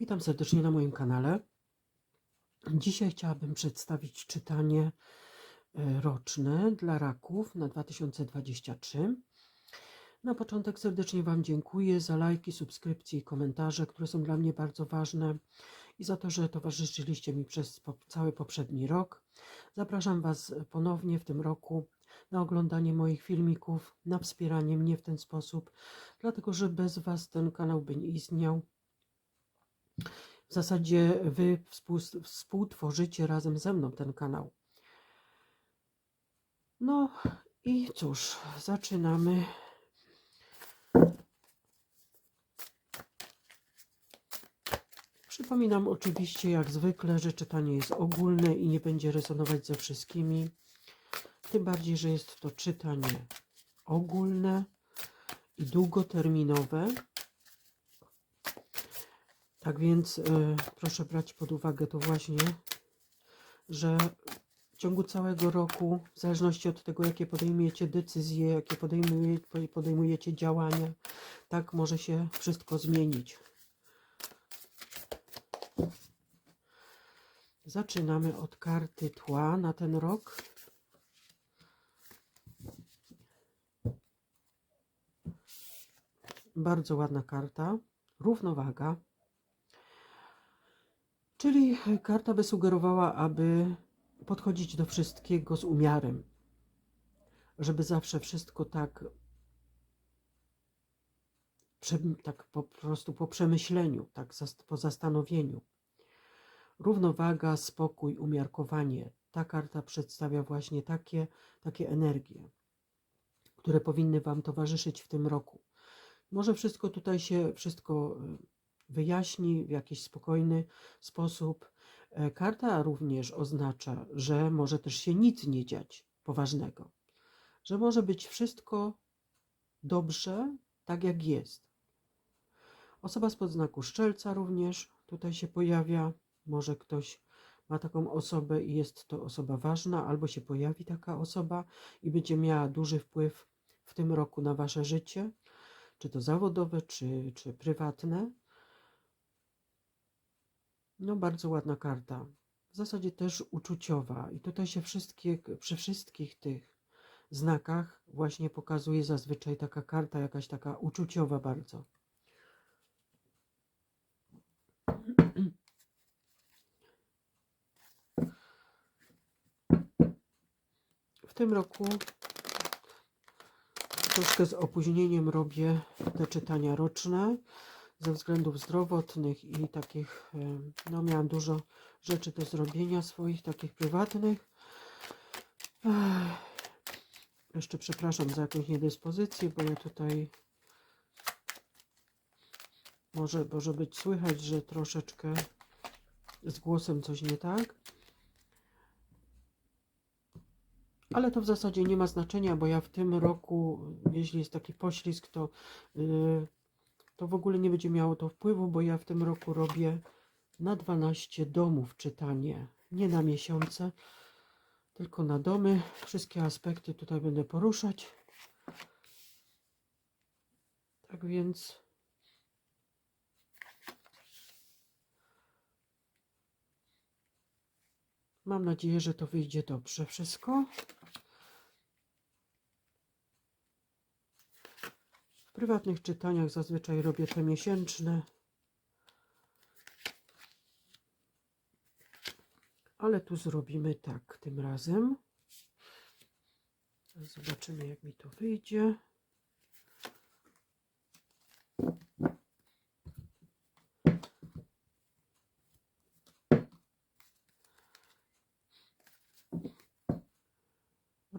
Witam serdecznie na moim kanale. Dzisiaj chciałabym przedstawić czytanie e, roczne dla raków na 2023. Na początek serdecznie Wam dziękuję za lajki, subskrypcje i komentarze, które są dla mnie bardzo ważne i za to, że towarzyszyliście mi przez cały poprzedni rok. Zapraszam Was ponownie w tym roku na oglądanie moich filmików, na wspieranie mnie w ten sposób, dlatego że bez Was ten kanał by nie istniał. W zasadzie wy współ- współtworzycie razem ze mną ten kanał. No i cóż, zaczynamy. Przypominam oczywiście, jak zwykle, że czytanie jest ogólne i nie będzie rezonować ze wszystkimi. Tym bardziej, że jest to czytanie ogólne i długoterminowe. Tak więc e, proszę brać pod uwagę to właśnie, że w ciągu całego roku, w zależności od tego, jakie podejmujecie decyzje, jakie podejmuje, podejmujecie działania, tak może się wszystko zmienić. Zaczynamy od karty tła na ten rok. Bardzo ładna karta. Równowaga. Czyli karta by sugerowała, aby podchodzić do wszystkiego z umiarem. Żeby zawsze wszystko tak, tak po prostu po przemyśleniu, tak po zastanowieniu. Równowaga, spokój, umiarkowanie. Ta karta przedstawia właśnie takie, takie energie, które powinny Wam towarzyszyć w tym roku. Może wszystko tutaj się, wszystko y, wyjaśni w jakiś spokojny sposób. E, Karta również oznacza, że może też się nic nie dziać poważnego, że może być wszystko dobrze, tak jak jest. Osoba spod znaku szczelca również tutaj się pojawia. Może ktoś ma taką osobę i jest to osoba ważna, albo się pojawi taka osoba i będzie miała duży wpływ w tym roku na wasze życie, czy to zawodowe, czy, czy prywatne. No, bardzo ładna karta. W zasadzie też uczuciowa. I tutaj się wszystkie, przy wszystkich tych znakach właśnie pokazuje zazwyczaj taka karta, jakaś taka uczuciowa bardzo. W tym roku troszkę z opóźnieniem robię te czytania roczne ze względów zdrowotnych i takich, no miałam dużo rzeczy do zrobienia swoich, takich prywatnych. Jeszcze przepraszam za jakąś niedyspozycję, bo ja tutaj może, może być słychać, że troszeczkę z głosem coś nie tak. Ale to w zasadzie nie ma znaczenia, bo ja w tym roku, jeśli jest taki poślizg, to, yy, to w ogóle nie będzie miało to wpływu, bo ja w tym roku robię na 12 domów czytanie, nie na miesiące, tylko na domy. Wszystkie aspekty tutaj będę poruszać. Tak więc. Mam nadzieję, że to wyjdzie dobrze wszystko. Prywatnych czytaniach zazwyczaj robię te miesięczne. Ale tu zrobimy tak tym razem. Zobaczymy, jak mi to wyjdzie.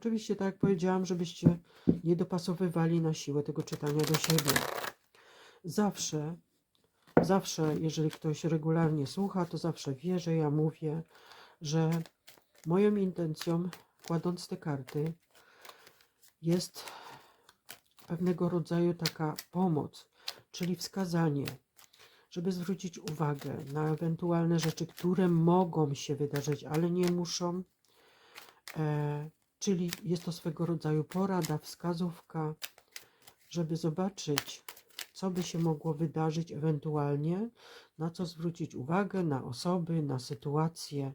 Oczywiście, tak jak powiedziałam, żebyście nie dopasowywali na siłę tego czytania do siebie. Zawsze, zawsze, jeżeli ktoś regularnie słucha, to zawsze wie, że ja mówię, że moją intencją, kładąc te karty, jest pewnego rodzaju taka pomoc, czyli wskazanie, żeby zwrócić uwagę na ewentualne rzeczy, które mogą się wydarzyć, ale nie muszą. E, czyli jest to swego rodzaju porada, wskazówka, żeby zobaczyć, co by się mogło wydarzyć ewentualnie, na co zwrócić uwagę, na osoby, na sytuacje.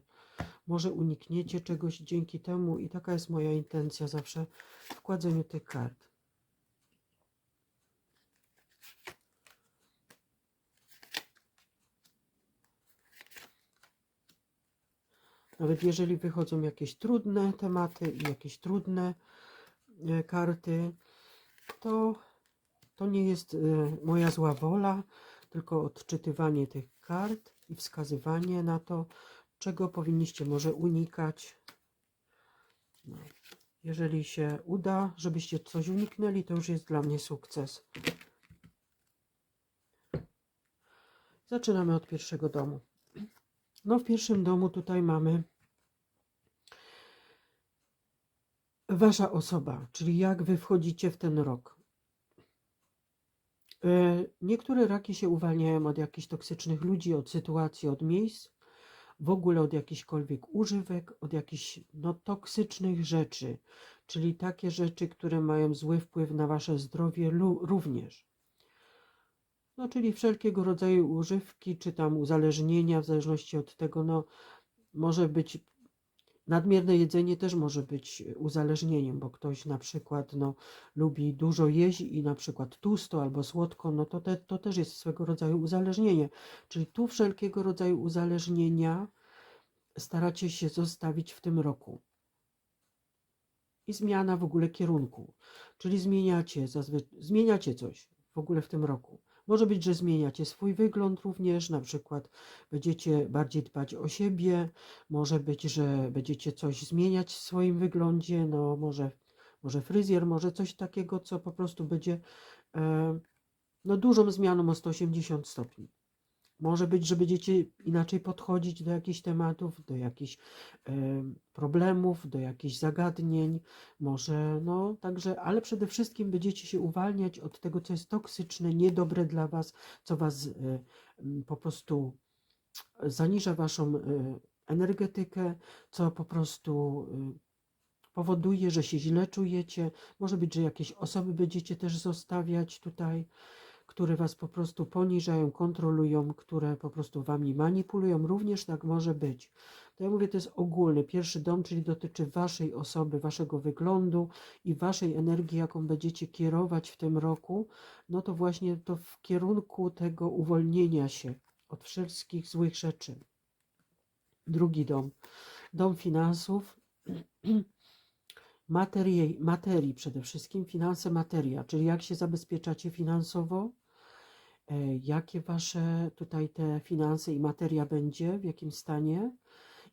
Może unikniecie czegoś dzięki temu i taka jest moja intencja zawsze w kładzeniu tych kart. Nawet jeżeli wychodzą jakieś trudne tematy i jakieś trudne e, karty, to to nie jest e, moja zła wola, tylko odczytywanie tych kart i wskazywanie na to, czego powinniście może unikać. No. Jeżeli się uda, żebyście coś uniknęli, to już jest dla mnie sukces. Zaczynamy od pierwszego domu. No, w pierwszym domu tutaj mamy wasza osoba, czyli jak wy wchodzicie w ten rok. E, Niektóre raki się uwalniają od jakichś toksycznych ludzi, od sytuacji, od miejsc, w ogóle od jakichkolwiek używek, od jakichś no, toksycznych rzeczy, czyli takie rzeczy, które mają zły wpływ na wasze zdrowie również. No, czyli wszelkiego rodzaju używki, czy tam uzależnienia, w zależności od tego, no, może być nadmierne jedzenie też może być uzależnieniem, bo ktoś na przykład no, lubi dużo jeść i na przykład tłusto albo słodko, no to, te, to też jest swego rodzaju uzależnienie. Czyli tu wszelkiego rodzaju uzależnienia staracie się zostawić w tym roku. I zmiana w ogóle kierunku, czyli zmieniacie, zmieniacie coś w ogóle w tym roku. Może być, że zmieniacie swój wygląd również, na przykład będziecie bardziej dbać o siebie, może być, że będziecie coś zmieniać w swoim wyglądzie, no może, może fryzjer, może coś takiego, co po prostu będzie e, no dużą zmianą o 180 stopni. Może być, że będziecie inaczej podchodzić do jakichś tematów, do jakichś e, problemów, do jakichś zagadnień, może, no, także, ale przede wszystkim będziecie się uwalniać od tego, co jest toksyczne, niedobre dla Was, co Was m, po prostu zaniża Waszą e, energetykę, co po prostu e, powoduje, że się źle czujecie. Może być, że jakieś osoby będziecie też zostawiać tutaj które was po prostu poniżają, kontrolują, które po prostu wami manipulują, również tak może być. To ja mówię, to jest ogólny, pierwszy dom, czyli dotyczy waszej osoby, waszego wyglądu i waszej energii, jaką będziecie kierować w tym roku, no to właśnie to w kierunku tego uwolnienia się od wszystkich złych rzeczy. Drugi dom, dom finansów, materii, materii przede wszystkim, finanse, materia, czyli jak się zabezpieczacie finansowo, e, jakie wasze tutaj te finanse i materia będzie, w jakim stanie,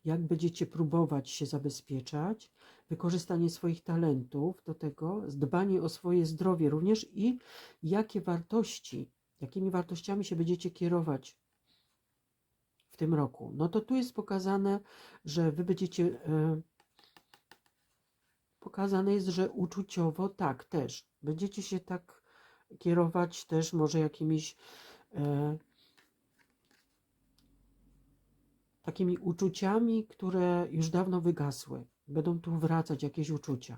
jak będziecie próbować się zabezpieczać, wykorzystanie swoich talentów do tego, dbanie o swoje zdrowie również i jakie wartości, jakimi wartościami się będziecie kierować w tym roku. No to tu jest pokazane, że wy będziecie e, pokazane jest, że uczuciowo tak też. Będziecie się tak kierować też może jakimiś e, takimi uczuciami, które już dawno wygasły. Będą tu wracać jakieś uczucia.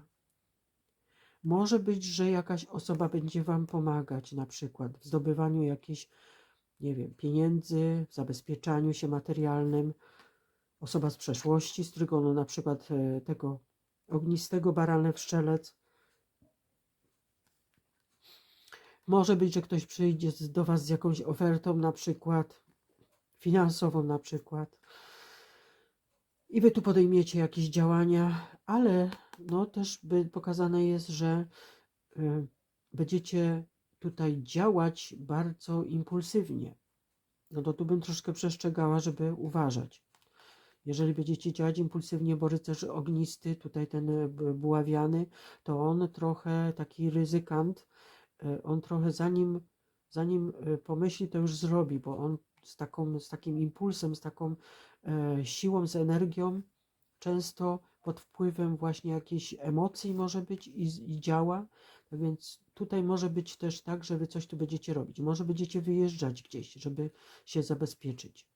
Może być, że jakaś osoba będzie Wam pomagać, na przykład w zdobywaniu jakichś, nie wiem, pieniędzy, w zabezpieczaniu się materialnym. Osoba z przeszłości, z którego no, na przykład e, tego ognistego barany wszczelec. Może być, że ktoś przyjdzie do Was z jakąś ofertą, na przykład finansową, na przykład, i Wy tu podejmiecie jakieś działania, ale no też by pokazane jest, że y, będziecie tutaj działać bardzo impulsywnie. No to tu bym troszkę przestrzegała, żeby uważać. Jeżeli będziecie działać impulsywnie, bo rycerz ognisty, tutaj ten e, buławiany, to on trochę taki ryzykant, e, on trochę zanim, zanim e, pomyśli, to już zrobi, bo on z, taką, z takim impulsem, z taką siłą, z energią, często pod wpływem właśnie jakiejś emocji może być i, i działa. Tak więc tutaj może być też tak, że wy coś tu będziecie robić. Może będziecie wyjeżdżać gdzieś, żeby się zabezpieczyć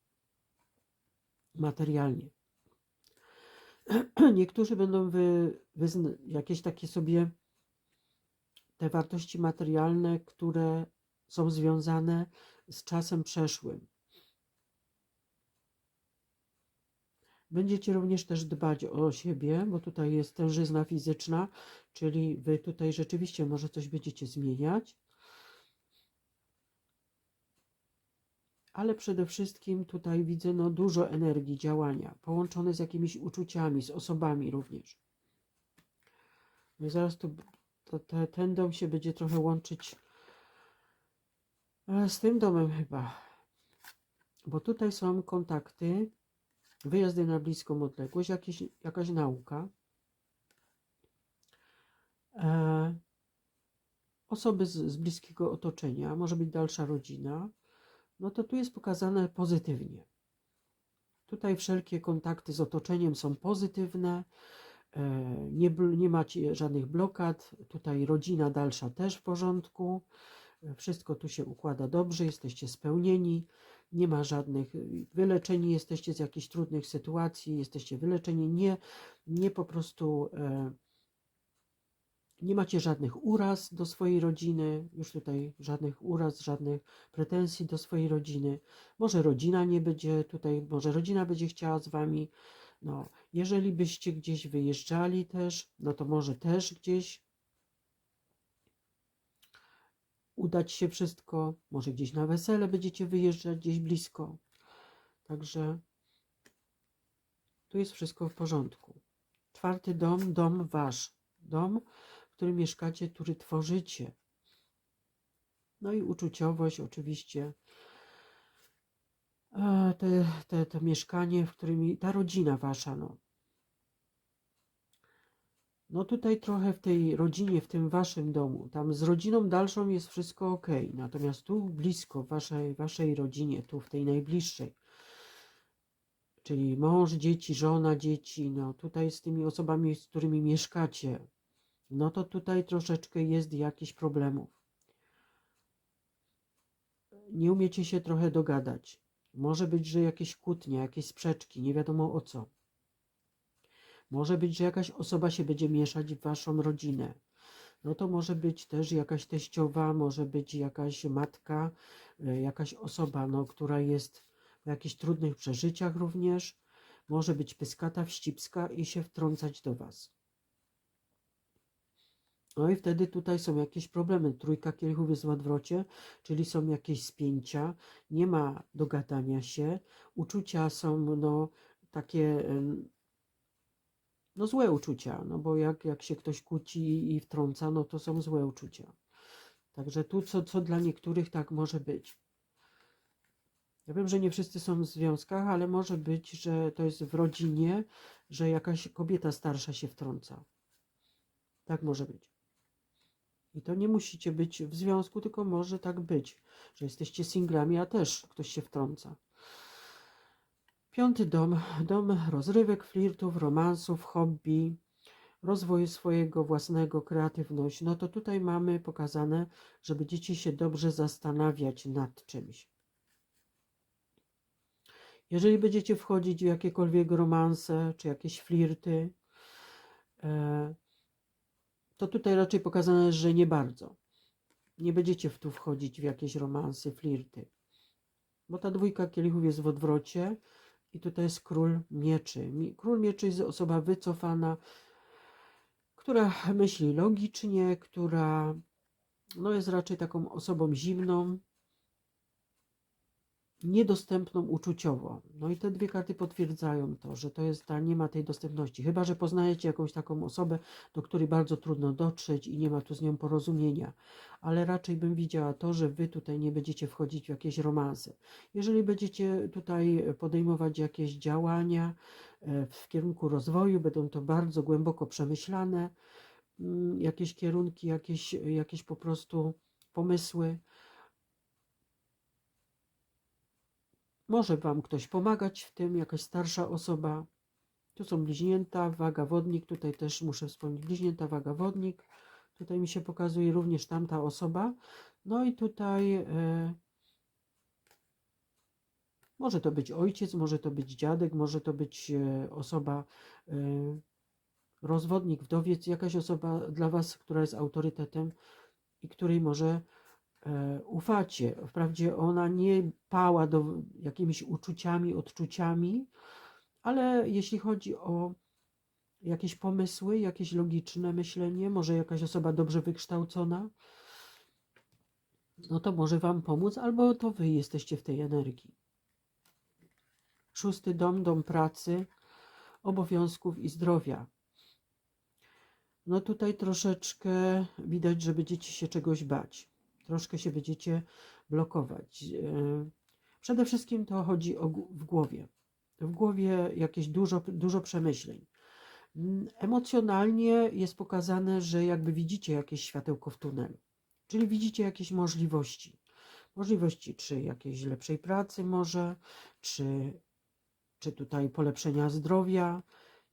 materialnie. Niektórzy będą wy, wyzn- jakieś takie sobie te wartości materialne, które są związane z czasem przeszłym. Będziecie również też dbać o siebie, bo tutaj jest tężyzna fizyczna, czyli wy tutaj rzeczywiście może coś będziecie zmieniać. Ale przede wszystkim tutaj widzę no, dużo energii działania, połączone z jakimiś uczuciami, z osobami również. No zaraz tu to, to, ten dom się będzie trochę łączyć e, z tym domem chyba. Bo tutaj są kontakty, wyjazdy na bliską odległość, jakieś, jakaś nauka. E, osoby z, z bliskiego otoczenia, może być dalsza rodzina. No to tu jest pokazane pozytywnie. Tutaj wszelkie kontakty z otoczeniem są pozytywne. E, nie, nie macie żadnych blokad. Tutaj rodzina dalsza też w porządku. E, wszystko tu się układa dobrze, jesteście spełnieni. Nie ma żadnych, wyleczeni jesteście z jakichś trudnych sytuacji, jesteście wyleczeni, nie, nie po prostu e, nie macie żadnych uraz do swojej rodziny, już tutaj żadnych uraz, żadnych pretensji do swojej rodziny. Może rodzina nie będzie tutaj, może rodzina będzie chciała z wami no, jeżeli byście gdzieś wyjeżdżali też, no to może też gdzieś udać się wszystko, może gdzieś na wesele będziecie wyjeżdżać, gdzieś blisko. Także tu jest wszystko w porządku. Czwarty dom, dom wasz. Dom, w którym mieszkacie, który tworzycie. No i uczuciowość oczywiście te, te, to mieszkanie, w którym ta rodzina wasza, no. No tutaj trochę w tej rodzinie, w tym waszym domu, tam z rodziną dalszą jest wszystko ok, natomiast tu blisko, w waszej, waszej rodzinie, tu w tej najbliższej, czyli mąż, dzieci, żona, dzieci, no tutaj z tymi osobami, z którymi mieszkacie, no to tutaj troszeczkę jest jakichś problemów. Nie umiecie się trochę dogadać. Może być, że jakieś kłótnie, jakieś sprzeczki, nie wiadomo o co. Może być, że jakaś osoba się będzie mieszać w waszą rodzinę. No to może być też jakaś teściowa, może być jakaś matka, e, jakaś osoba, no, która jest w jakichś trudnych przeżyciach również. Może być pyskata, wścibska i się wtrącać do was. No i wtedy tutaj są jakieś problemy. Trójka kielichów jest w odwrocie, czyli są jakieś spięcia, nie ma dogadania się, uczucia są no, takie no złe uczucia, no bo jak, jak się ktoś kłóci i wtrąca, no to są złe uczucia. Także tu co, co dla niektórych tak może być. Ja wiem, że nie wszyscy są w związkach, ale może być, że to jest w rodzinie, że jakaś kobieta starsza się wtrąca. Tak może być. I to nie musicie być w związku, tylko może tak być, że jesteście singlami, a też ktoś się wtrąca. Piąty dom, dom rozrywek, flirtów, romansów, hobby, rozwoju swojego własnego, kreatywność. No to tutaj mamy pokazane, że będziecie się dobrze zastanawiać nad czymś. Jeżeli będziecie wchodzić w jakiekolwiek romanse czy jakieś flirty, e, to tutaj raczej pokazane że nie bardzo. Nie będziecie w tu wchodzić w jakieś romanse, flirty. Bo ta dwójka kielichów jest w odwrocie i tutaj jest król mieczy. Król mieczy jest osoba wycofana, która myśli logicznie, która no jest raczej taką osobą zimną, niedostępną uczuciowo. No i te dwie karty potwierdzają to, że to jest ta, nie ma tej dostępności. Chyba, że poznajecie jakąś taką osobę, do której bardzo trudno dotrzeć i nie ma tu z nią porozumienia. Ale raczej bym widziała to, że wy tutaj nie będziecie wchodzić w jakieś romanse. Jeżeli będziecie tutaj podejmować jakieś działania e, w kierunku rozwoju, będą to bardzo głęboko przemyślane, mm, jakieś kierunki, jakieś, jakieś po prostu pomysły, Może Wam ktoś pomagać w tym, jakaś starsza osoba. Tu są bliźnięta, waga wodnik, tutaj też muszę wspomnieć bliźnięta, waga wodnik. Tutaj mi się pokazuje również tamta osoba. No i tutaj e, może to być ojciec, może to być dziadek, może to być e, osoba, e, rozwodnik, wdowiec, jakaś osoba dla Was, która jest autorytetem i której może ufacie. Wprawdzie ona nie pała do jakimiś uczuciami, odczuciami, ale jeśli chodzi o jakieś pomysły, jakieś logiczne myślenie, może jakaś osoba dobrze wykształcona, no to może Wam pomóc, albo to Wy jesteście w tej energii. Szósty dom, dom pracy, obowiązków i zdrowia. No tutaj troszeczkę widać, że będziecie się czegoś bać. Troszkę się będziecie blokować. E, Przede wszystkim to chodzi o w głowie. W głowie jakieś dużo, dużo przemyśleń. Mm, Emocjonalnie jest pokazane, że jakby widzicie jakieś światełko w tunelu, czyli widzicie jakieś możliwości. Możliwości czy jakiejś lepszej pracy może, czy, czy tutaj polepszenia zdrowia,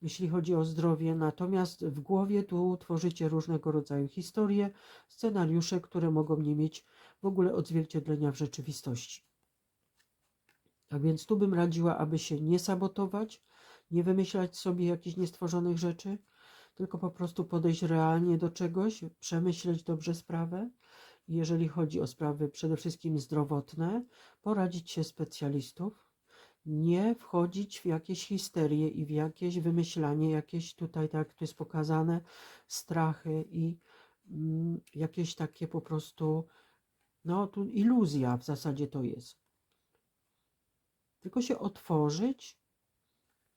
jeśli chodzi o zdrowie. Natomiast w głowie tu tworzycie różnego rodzaju historie, scenariusze, które mogą nie mieć w ogóle odzwierciedlenia w rzeczywistości. Tak więc tu bym radziła, aby się nie sabotować, nie wymyślać sobie jakichś niestworzonych rzeczy, tylko po prostu podejść realnie do czegoś, przemyśleć dobrze sprawę. Jeżeli chodzi o sprawy przede wszystkim zdrowotne, poradzić się specjalistów, nie wchodzić w jakieś histerie i w jakieś wymyślanie, jakieś tutaj, tak jak tu jest pokazane, strachy i mm, jakieś takie po prostu, no tu iluzja w zasadzie to jest. Tylko się otworzyć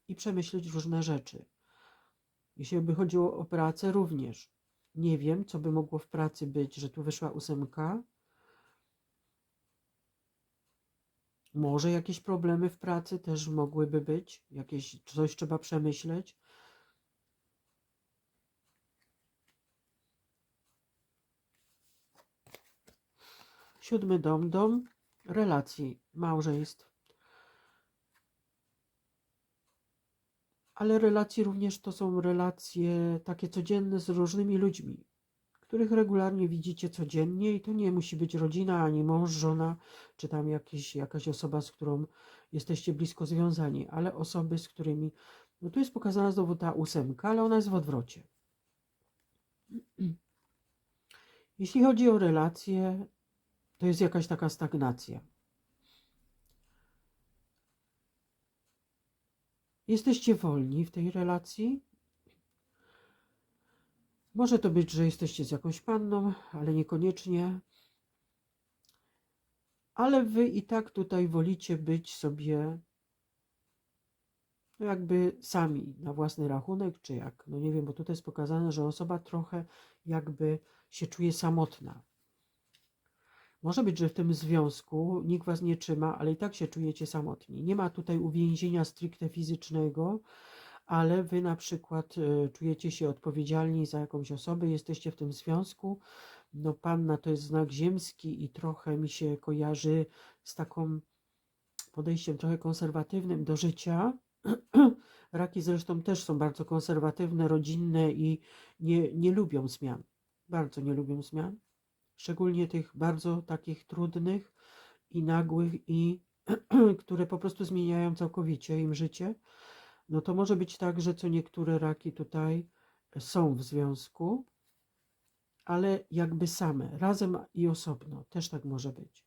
i przemyśleć różne rzeczy. Jeśli by chodziło o pracę, również. Nie wiem, co by mogło w pracy być, że tu wyszła ósemka. Może jakieś problemy w pracy też mogłyby być, jakieś coś trzeba przemyśleć. Siódmy dom, dom relacji, małżeństw. Ale relacje również to są relacje takie codzienne z różnymi ludźmi, których regularnie widzicie codziennie i to nie musi być rodzina, ani mąż, żona, czy tam jakiś, jakaś osoba, z którą jesteście blisko związani, ale osoby, z którymi. No tu jest pokazana znowu ta ósemka, ale ona jest w odwrocie. Jeśli chodzi o relacje, to jest jakaś taka stagnacja. Jesteście wolni w tej relacji. Może to być, że jesteście z jakąś panną, ale niekoniecznie. Ale wy i tak tutaj wolicie być sobie no jakby sami na własny rachunek, czy jak? No nie wiem, bo tutaj jest pokazane, że osoba trochę jakby się czuje samotna. Może być, że w tym związku nikt was nie trzyma, ale i tak się czujecie samotni. Nie ma tutaj uwięzienia stricte fizycznego, ale wy na przykład e, czujecie się odpowiedzialni za jakąś osobę, jesteście w tym związku. No, panna to jest znak ziemski i trochę mi się kojarzy z taką podejściem trochę konserwatywnym do życia. Raki zresztą też są bardzo konserwatywne, rodzinne i nie, nie lubią zmian. Bardzo nie lubią zmian szczególnie tych bardzo takich trudnych i nagłych i które po prostu zmieniają całkowicie im życie, no to może być tak, że co niektóre raki tutaj są w związku, ale jakby same, razem i osobno, też tak może być.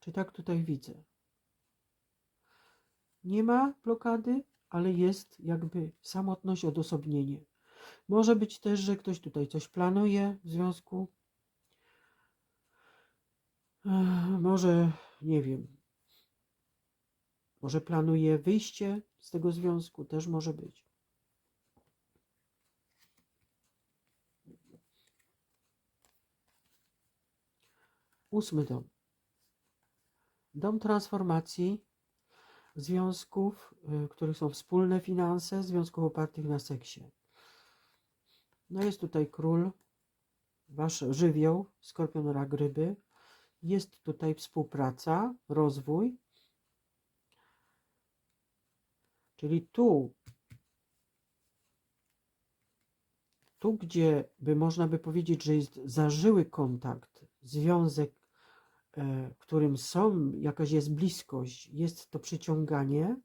Czy tak tutaj widzę? Nie ma blokady, ale jest jakby samotność, odosobnienie. Może być też, że ktoś tutaj coś planuje w związku. Może, nie wiem, może planuje wyjście z tego związku, też może być. Ósmy dom. Dom transformacji związków, y, których są wspólne finanse, związków opartych na seksie. No jest tutaj król, wasz żywioł, skorpion, rak, ryby. Jest tutaj współpraca, rozwój. Czyli tu, tu gdzie by można by powiedzieć, że jest zażyły kontakt, związek e, w którym są, jakaś jest bliskość, jest to przyciąganie,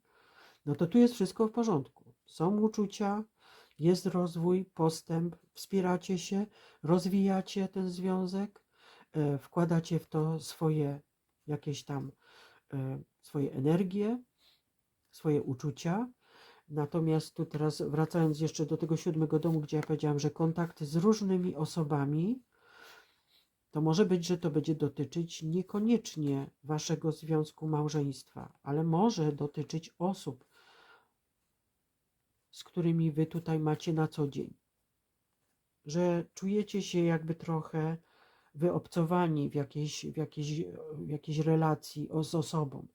no to tu jest wszystko w porządku. Są uczucia, jest rozwój, postęp, wspieracie się, rozwijacie ten związek, e, wkładacie w to swoje jakieś tam e, swoje energie, swoje uczucia. Natomiast tu teraz wracając jeszcze do tego siódmego domu, gdzie ja powiedziałam, że kontakt z różnymi osobami, to może być, że to będzie dotyczyć niekoniecznie waszego związku małżeństwa, ale może dotyczyć osób, z którymi wy tutaj macie na co dzień. Że czujecie się jakby trochę wyobcowani w jakiejś, w jakiejś, w jakiejś relacji z osobą.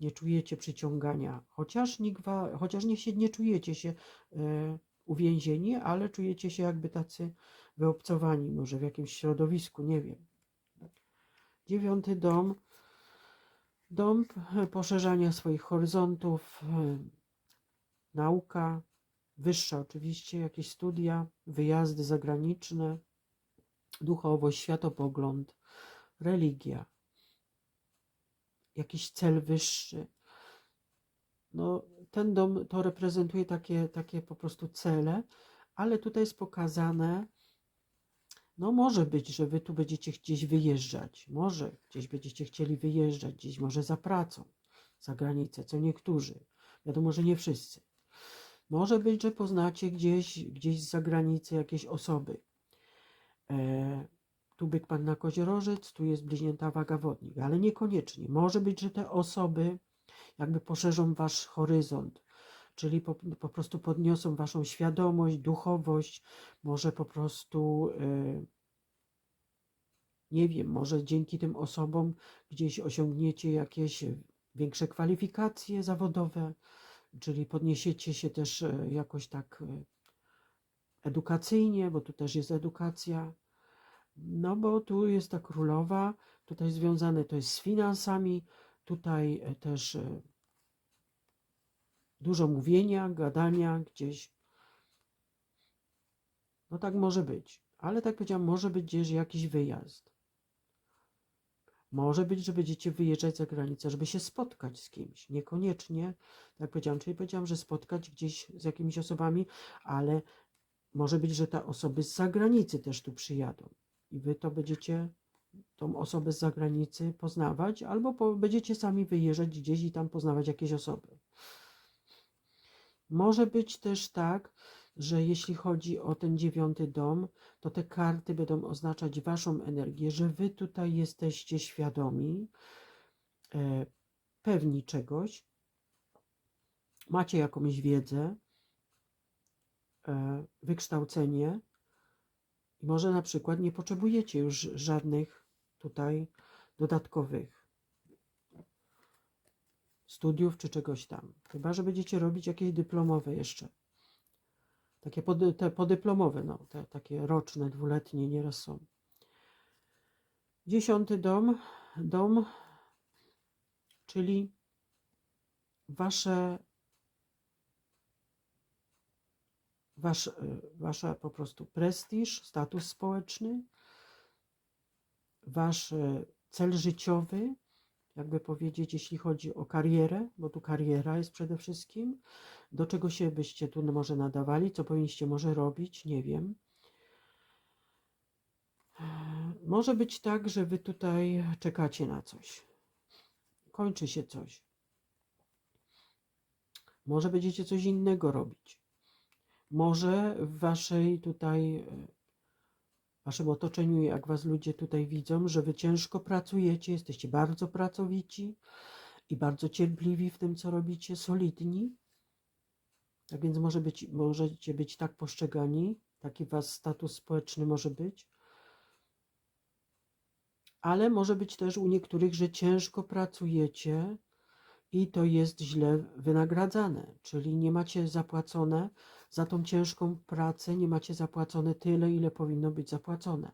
Nie czujecie przyciągania, chociaż, nikt wa, chociaż nie, się, nie czujecie się e, uwięzieni, ale czujecie się jakby tacy wyobcowani, może w jakimś środowisku, nie wiem. Dziewiąty dom, dom poszerzania swoich horyzontów, e, nauka, wyższa oczywiście, jakieś studia, wyjazdy zagraniczne, duchowość, światopogląd, religia, jakiś cel wyższy. No, ten dom to reprezentuje takie, takie po prostu cele, ale tutaj jest pokazane, no może być, że wy tu będziecie gdzieś wyjeżdżać, może gdzieś będziecie chcieli wyjeżdżać, gdzieś może za pracą, za granicę, co niektórzy. Wiadomo, że nie wszyscy. Może być, że poznacie gdzieś, gdzieś z zagranicy jakieś osoby. E, tu byk panna koziorożec, tu jest bliźnięta waga wodnik, ale niekoniecznie. Może być, że te osoby jakby poszerzą wasz horyzont, czyli po, po prostu podniosą waszą świadomość, duchowość, może po prostu e, nie wiem, może dzięki tym osobom gdzieś osiągniecie jakieś większe kwalifikacje zawodowe, czyli podniesiecie się też e, jakoś tak edukacyjnie, bo tu też jest edukacja. No bo tu jest ta królowa, tutaj związane to jest z finansami, tutaj e, też dużo mówienia, gadania gdzieś. No tak może być, ale tak powiedziałam, może być gdzieś jakiś wyjazd. Może być, że będziecie wyjeżdżać za granicę, żeby się spotkać z kimś. Niekoniecznie, tak powiedziałam, czyli powiedziałam, że spotkać gdzieś z jakimiś osobami, ale może być, że te osoby z zagranicy też tu przyjadą. I wy to będziecie tą osobę z zagranicy poznawać, albo po, będziecie sami wyjeżdżać gdzieś i tam poznawać jakieś osoby. Może być też tak, że jeśli chodzi o ten dziewiąty dom, to te karty będą oznaczać Waszą energię, że Wy tutaj jesteście świadomi, e, pewni czegoś, macie jakąś wiedzę, wykształcenie i może na przykład nie potrzebujecie już żadnych tutaj dodatkowych studiów czy czegoś tam. Chyba, że będziecie robić jakieś dyplomowe jeszcze. Takie pod, te podyplomowe, no, te takie roczne, dwuletnie nieraz są. Dziesiąty dom, dom, czyli wasze, wasz, wasza po prostu prestiż, status społeczny, wasz cel życiowy, jakby powiedzieć, jeśli chodzi o karierę, bo tu kariera jest przede wszystkim, do czego się byście tu może nadawali, co powinniście może robić, nie wiem. Może być tak, że wy tutaj czekacie na coś. Kończy się coś. Może będziecie coś innego robić. Może w waszej tutaj waszym otoczeniu, jak was ludzie tutaj widzą, że wy ciężko pracujecie, jesteście bardzo pracowici i bardzo cierpliwi w tym, co robicie, solidni. Tak więc może być, możecie być tak postrzegani, taki was status społeczny może być. Ale może być też u niektórych, że ciężko pracujecie i to jest źle wynagradzane, czyli nie macie zapłacone za tą ciężką pracę nie macie zapłacone tyle, ile powinno być zapłacone.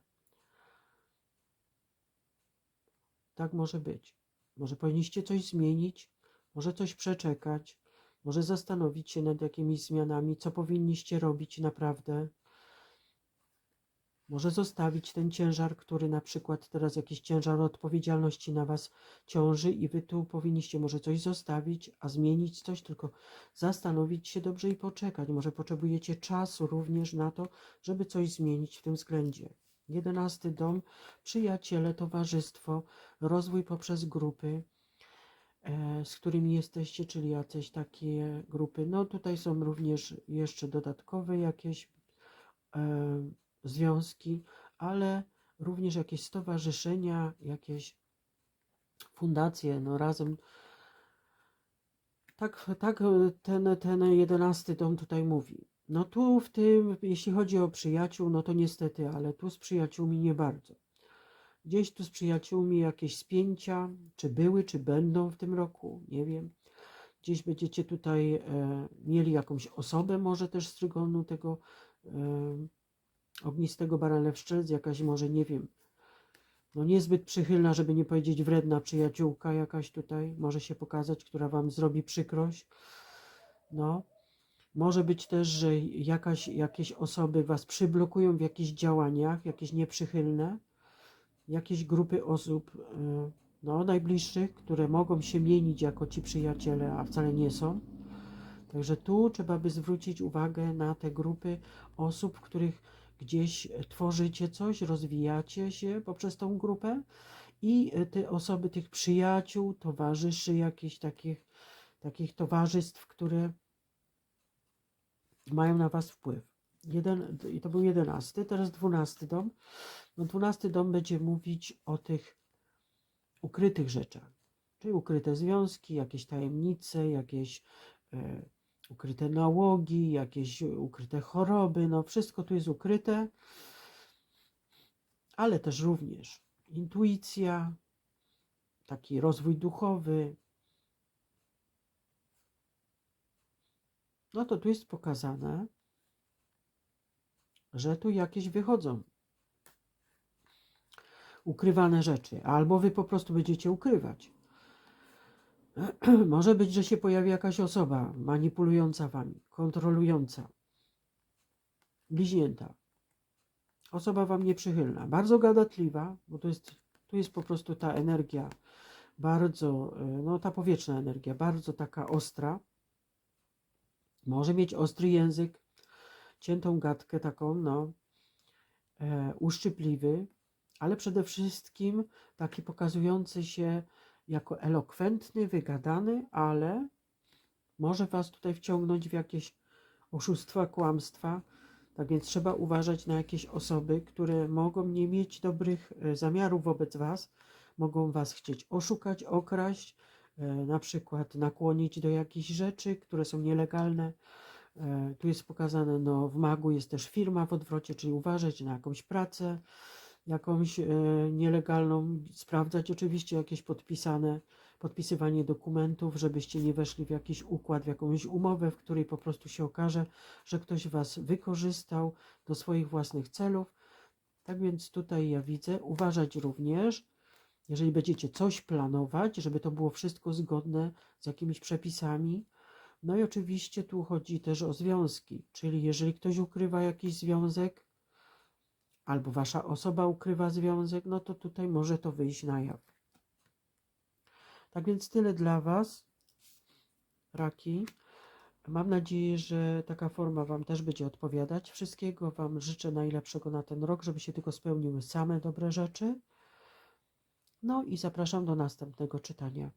Tak może być. Może powinniście coś zmienić, może coś przeczekać, może zastanowić się nad jakimiś zmianami, co powinniście robić naprawdę. Może zostawić ten ciężar, który na przykład teraz jakiś ciężar odpowiedzialności na Was ciąży i Wy tu powinniście może coś zostawić, a zmienić coś, tylko zastanowić się dobrze i poczekać. Może potrzebujecie czasu również na to, żeby coś zmienić w tym względzie. Jedenasty dom, przyjaciele, towarzystwo, rozwój poprzez grupy, e, z którymi jesteście, czyli jakieś takie grupy. No tutaj są również jeszcze dodatkowe jakieś e, związki, ale również jakieś stowarzyszenia, jakieś fundacje, no razem. Tak, tak ten, ten jedenasty dom tutaj mówi. No tu w tym, jeśli chodzi o przyjaciół, no to niestety, ale tu z przyjaciółmi nie bardzo. Gdzieś tu z przyjaciółmi jakieś spięcia, czy były, czy będą w tym roku, nie wiem. Gdzieś będziecie tutaj e, mieli jakąś osobę, może też z trygonu tego e, ognistego baralewszczec, jakaś może, nie wiem, no niezbyt przychylna, żeby nie powiedzieć wredna przyjaciółka jakaś tutaj może się pokazać, która wam zrobi przykrość. No, może być też, że jakaś, jakieś osoby was przyblokują w jakichś działaniach, jakieś nieprzychylne, jakieś grupy osób, y, no, najbliższych, które mogą się mienić jako ci przyjaciele, a wcale nie są. Także tu trzeba by zwrócić uwagę na te grupy osób, których gdzieś tworzycie coś, rozwijacie się poprzez tą grupę i te osoby, tych przyjaciół, towarzyszy, jakichś takich, takich towarzystw, które mają na Was wpływ. Jeden, I to był jedenasty, teraz dwunasty dom. No dwunasty dom będzie mówić o tych ukrytych rzeczach, czyli ukryte związki, jakieś tajemnice, jakieś e, ukryte nałogi, jakieś ukryte choroby, no wszystko tu jest ukryte, ale też również intuicja, taki rozwój duchowy. No to tu jest pokazane, że tu jakieś wychodzą ukrywane rzeczy, albo wy po prostu będziecie ukrywać. Może być, że się pojawi jakaś osoba manipulująca wami, kontrolująca, bliźnięta. Osoba wam nieprzychylna, bardzo gadatliwa, bo to jest, tu jest po prostu ta energia bardzo, e, no ta powietrzna energia, bardzo taka ostra. Może mieć ostry język, ciętą gadkę taką, no, e, uszczypliwy, ale przede wszystkim taki pokazujący się jako elokwentny, wygadany, ale może Was tutaj wciągnąć w jakieś oszustwa, kłamstwa. Tak więc trzeba uważać na jakieś osoby, które mogą nie mieć dobrych e, zamiarów wobec Was, mogą Was chcieć oszukać, okraść, e, na przykład nakłonić do jakichś rzeczy, które są nielegalne. E, tu jest pokazane, no w magu jest też firma w odwrocie, czyli uważać na jakąś pracę, jakąś e, nielegalną, sprawdzać oczywiście jakieś podpisane, podpisywanie dokumentów, żebyście nie weszli w jakiś układ, w jakąś umowę, w której po prostu się okaże, że ktoś was wykorzystał do swoich własnych celów. Tak więc tutaj ja widzę, uważać również, jeżeli będziecie coś planować, żeby to było wszystko zgodne z jakimiś przepisami. No i oczywiście tu chodzi też o związki, czyli jeżeli ktoś ukrywa jakiś związek, albo wasza osoba ukrywa związek, no to tutaj może to wyjść na jaw. Tak więc tyle dla was, raki. Mam nadzieję, że taka forma Wam też będzie odpowiadać. Wszystkiego Wam życzę najlepszego na ten rok, żeby się tylko spełniły same dobre rzeczy. No i zapraszam do następnego czytania.